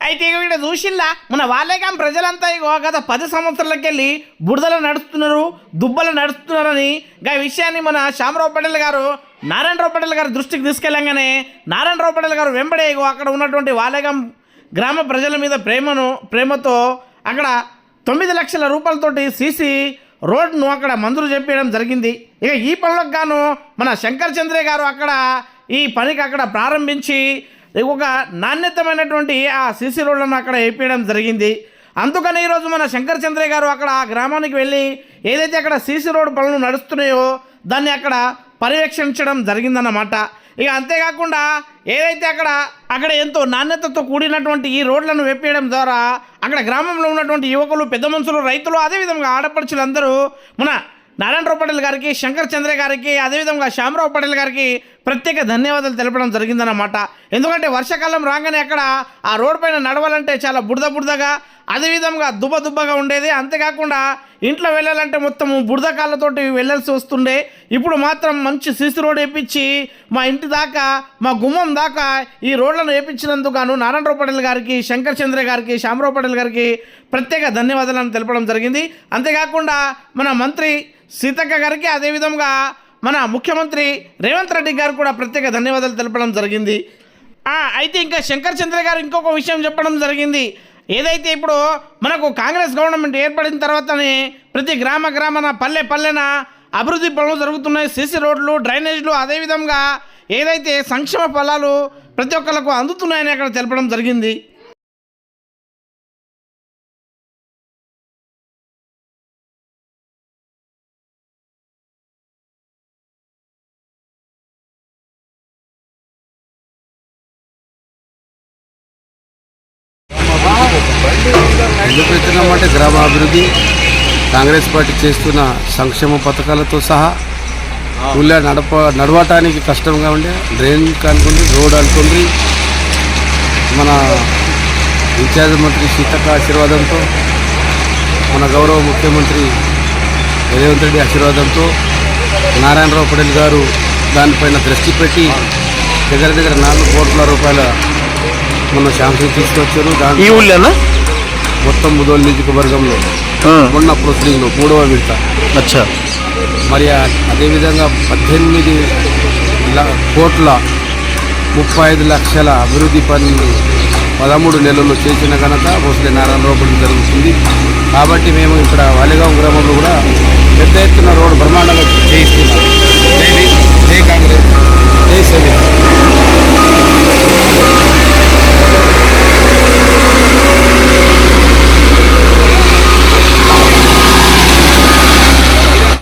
అయితే ఇక వీడు చూసిల్లా? మన వాళ్ళేకాం ప్రజలంతా ఇగో గత పది సంవత్సరాలకెళ్ళి బురదలు నడుస్తున్నారు దుబ్బలు నడుస్తున్నారని. గా విషయాన్ని మన శ్యామరావు పటేల్ గారు నారాయణరావు పటేల్ గారి దృష్టికి తీసుకెళ్ళంగానే నారాయణరావు పటేల్ గారు వెంబడే ఇగో అక్కడ ఉన్నటువంటి వాలేగాం గ్రామ ప్రజల మీద ప్రేమను ప్రేమతో అక్కడ తొమ్మిది లక్షల రూపాయలతోటి సీసీ రోడ్ను అక్కడ మంజూరు చేపించడం జరిగింది. ఇక ఈ పనులకు గాను మన శంకర్ చంద్రే గారు అక్కడ ఈ పనికి అక్కడ ప్రారంభించి ఒక నాణ్యతమైనటువంటి ఆ సీసీ రోడ్లను అక్కడ వేపించడం జరిగింది. అందుకని ఈరోజు మన శంకర్ చంద్రయ్య గారు అక్కడ ఆ గ్రామానికి వెళ్ళి ఏదైతే అక్కడ సీసీ రోడ్ పనులు నడుస్తున్నాయో దాన్ని అక్కడ పర్యవేక్షించడం జరిగిందన్నమాట. ఇక అంతేకాకుండా ఏదైతే అక్కడ అక్కడ ఎంతో నాణ్యతతో కూడినటువంటి ఈ రోడ్లను వెప్పేయడం ద్వారా అక్కడ గ్రామంలో ఉన్నటువంటి యువకులు పెద్ద మనుషులు రైతులు అదేవిధంగా ఆడపడుచులందరూ మన నారాయణరావు పటేల్ గారికి శంకర్ చంద్ర గారికి అదేవిధంగా శ్యామరావు పటేల్ గారికి ప్రత్యేక ధన్యవాదాలు తెలపడం జరిగిందన్నమాట. ఎందుకంటే వర్షాకాలం రాగానే అక్కడ ఆ రోడ్ పైన నడవాలంటే చాలా బురద బురదగా అదేవిధంగా దుబ్బ దుబ్బగా ఉండేది. అంతేకాకుండా ఇంట్లో వెళ్ళాలంటే మొత్తం బురద కాళ్ళతోటి వెళ్ళాల్సి వస్తుండే. ఇప్పుడు మాత్రం మంచి సీసీ రోడ్ వేయించి మా ఇంటి దాకా మా గుమ్మం దాకా ఈ రోడ్లను వేపించినందుకు గాను నారాయణరావు పటేల్ గారికి శంకర్ చంద్ర గారికి శ్యామరావు పటేల్ గారికి ప్రత్యేక ధన్యవాదాలను తెలపడం జరిగింది. అంతేకాకుండా మన మంత్రి సీతక్క గారికి అదేవిధంగా మన ముఖ్యమంత్రి రేవంత్ రెడ్డి గారు కూడా ప్రత్యేక ధన్యవాదాలు తెలపడం జరిగింది. అయితే ఇంకా శంకర్ చంద్ర గారు ఇంకొక విషయం చెప్పడం జరిగింది. ఏదైతే ఇప్పుడు మనకు కాంగ్రెస్ గవర్నమెంట్ ఏర్పడిన తర్వాతనే ప్రతి గ్రామ గ్రామన పల్లె పల్లెన అభివృద్ధి పనులు జరుగుతున్నాయి. సీసీ రోడ్లు డ్రైనేజ్లు అదేవిధంగా ఏదైతే సంక్షేమ ఫలాలు ప్రతి ఒక్కరికి అందుతున్నాయని అక్కడ తెలపడం జరిగింది. ఎందుకు పెడుతున్నామంటే గ్రామాభివృద్ధి కాంగ్రెస్ పార్టీ చేస్తున్న సంక్షేమ పథకాలతో సహా ఊళ్ళో నడప నడవటానికి కష్టంగా ఉండే డ్రైన్ అనుకుంది రోడ్ అనుకుంది. మన ఇన్ఛార్జ్ మంత్రి సీతక్క ఆశీర్వాదంతో మన గౌరవ ముఖ్యమంత్రి రేవంత్ రెడ్డి ఆశీర్వాదంతో నారాయణరావు పటేల్ గారు దానిపైన దృష్టి పెట్టి దగ్గర దగ్గర నాలుగు కోట్ల రూపాయల మన శాంతి తీసుకొచ్చారు. దాని ఈ ఊళ్ళోనా? మొత్తం ముదోల్ నియోజకవర్గంలో మొన్న ప్రొసీడింగ్లో మూడవ విడత. అచ్చా. మరి అదేవిధంగా పద్దెనిమిది కోట్ల ముప్పై ఐదు లక్షల అభివృద్ధి పనులు పదమూడు నెలల్లో చేసిన ఘనత భోసలే నారాయణరావు జరుగుతుంది. కాబట్టి మేము ఇక్కడ వాలిగాం